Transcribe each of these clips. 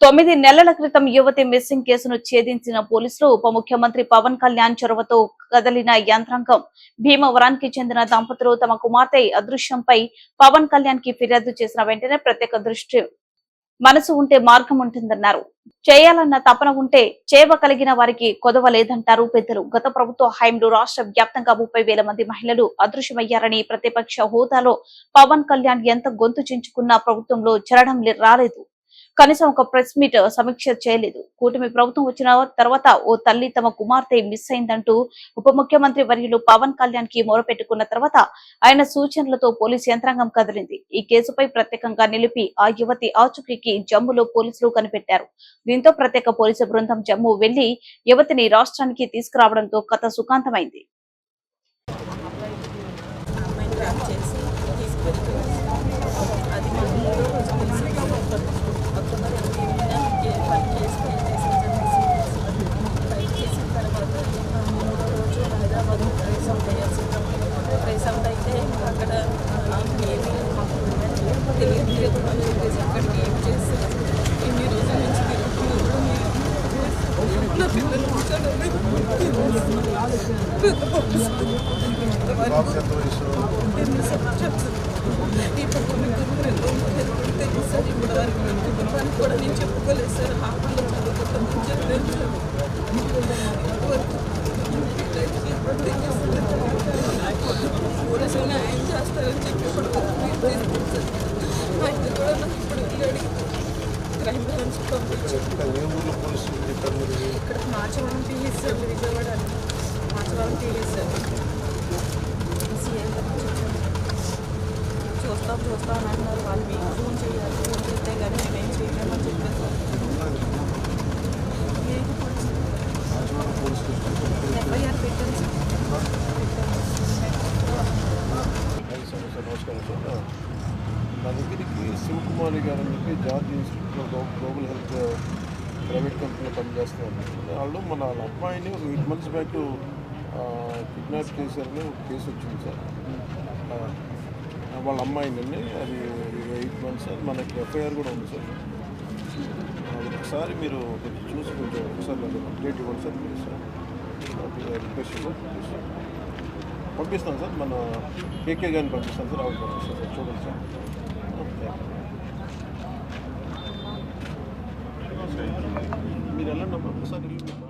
తొమ్మిది నెలల క్రితం యువతి మిస్సింగ్ కేసును ఛేదించిన పోలీసులు ఉప ముఖ్యమంత్రి పవన్ కళ్యాణ్ చొరవతో కదలిన యంత్రాంగం. భీమవరానికి చెందిన దంపతులు తమ కుమార్తె అదృశ్యంపై పవన్ కళ్యాణ్కి ఫిర్యాదు చేసిన వెంటనే ప్రత్యేక దృష్టి మనసు ఉంటే మార్గం ఉంటుందన్నారు. చేయాలన్న తపన ఉంటే చేవ కలిగిన వారికి కొదవ లేదంటారు పెద్దలు. గత ప్రభుత్వ హయాంలో రాష్ట్ర వ్యాప్తంగా ముప్పై వేల మంది మహిళలు అదృశ్యమయ్యారని ప్రతిపక్ష హోదాలో పవన్ కళ్యాణ్ ఎంత గొంతు చించుకున్నా ప్రభుత్వంలో చేరడం లే- రాలేదు. కనీసం ఒక ప్రెస్ మీట్ సమీక్ష చేయలేదు. కూటమి ప్రభుత్వం వచ్చిన తర్వాత ఓ తల్లి తమ కుమార్తె మిస్ అయిందంటూ ఉప ముఖ్యమంత్రి వర్యులు పవన్ కళ్యాణ్కి మొరపెట్టుకున్న తర్వాత ఆయన సూచనలతో పోలీసు యంత్రాంగం కదిలింది. ఈ కేసుపై ప్రత్యేకంగా నిలిపి ఆ యువతి ఆచూకీకి జమ్ములో పోలీసులు కనిపెట్టారు. దీంతో ప్రత్యేక పోలీసు బృందం జమ్ము వెళ్ళి యువతిని రాష్ట్రానికి తీసుకురావడంతో కథ సుఖాంతమైంది అమ్మాయిని ట్రాప్ చేసి తీసుకెళ్తున్నారు అది మా మూడో రోజు తెలిసింది అక్టోబర్ ఎనిమిదిన ఫైవ్ కేసు ఫైల్ చేసి ఫైల్ చేసిన తర్వాత ఆ మూడో రోజు హైదరాబాద్ ప్రైస్ అవుట్ అయ్యాల్సి ప్రైస్ అవుట్ అయితే అక్కడ నాకు ఏమీ తెలియదు అని చెప్పేసి అక్కడికి ఏం చేసి ఇన్ని రోజుల నుంచి తిరుగుతున్నారు నా పిల్లలు బాబుకి ఎంత వయసు ఎన్ని సంవత్సరాలు ఈ పక్కన ఎంతో మంది తెలుసు సార్ ఇప్పుడు వరకు నాకు గుణవానికి కూడా నేను చెప్పుకోలేదు సార్ హాస్టల్లో చదువుకుంటామని చెప్పలేదు సార్ చేస్తారని చెప్పి ఇప్పుడు ఆయన కూడా నాకు ఇప్పుడు వెళ్ళాడు క్రైమ్ బ్రాంచ్ పంపించారు ఇక్కడ మార్చవరం టీఎస్ సార్ విజయవాడ చూస్తాం చూస్తాం అని అంటున్నారు వాళ్ళు మీకు ఫోన్ చేయాలి ఫోన్ చేస్తే కానీ మేమేం చేయలేమని చెప్పారు ఏది పోలీసు రాజమండ్రి పోలీసులు ఎఫ్ఐఆర్ పెట్టాను సార్ ఐదు సంవత్సరాలు నమస్కారం సార్ నా దగ్గరికి శివకుమారి గారు అని చెప్పి జార్జ్ ఇన్స్టిట్యూట్లో గ్లో- గ్లోబల్ హెల్త్ ప్రైవేట్ కంపెనీలో పనిచేస్తున్నారు వాళ్ళు మన వాళ్ళ అమ్మాయిని ఒక ఎయిట్ మంత్స్ బ్యాక్ కిడ్నాప్ చేశారని ఒక కేసు వచ్చింది సార్. వాళ్ళ అమ్మాయినండి. అది ఎయిట్ మంత్స్ అది మనకి ఎఫ్ఐఆర్ కూడా ఉంది సార్. అది ఒకసారి మీరు కొంచెం చూసి కొంచెం ఒకసారి నాకు అప్డేట్ ఇవ్వండి sir please sir. Request sir please sir. పంపిస్తాను సార్. మన కేకే గారిని పంపిస్తాను సార్. ఆవిడ పంపిస్తాను సార్. చూడండి సార్. ఓకే. మీరు వెళ్ళండి ఒకసారి వెళ్ళి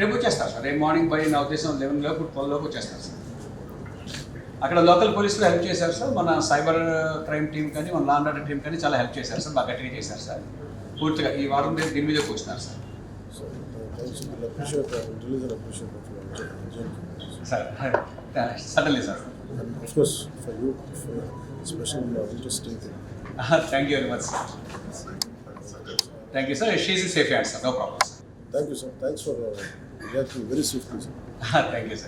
రేపు వచ్చేస్తారు సార్. రేపు మార్నింగ్ బై నా ఉద్దేశం లెవెన్ లోపు ట్వెల్వ్ లోపు వచ్చేస్తారు సార్. అక్కడ లోకల్ పోలీసులు హెల్ప్ చేశారు సార్. మన సైబర్ క్రైమ్ టీం కానీ మన లాండ్ ఆర్డర్ టీం కానీ చాలా హెల్ప్ చేశారు సార్. బాగా గట్టిగా చేశారు సార్. పూర్తిగా ఈ వారం రేపు దీని మీద కూర్చున్నారు sir. Sir suddenly sir. Of course, for you, for special uh, interesting thing. Thank you very much sir thank you sir she's safe and sir no problem Thank you, sir. Thanks for uh, reacting very swiftly, sir. Sir thank you sir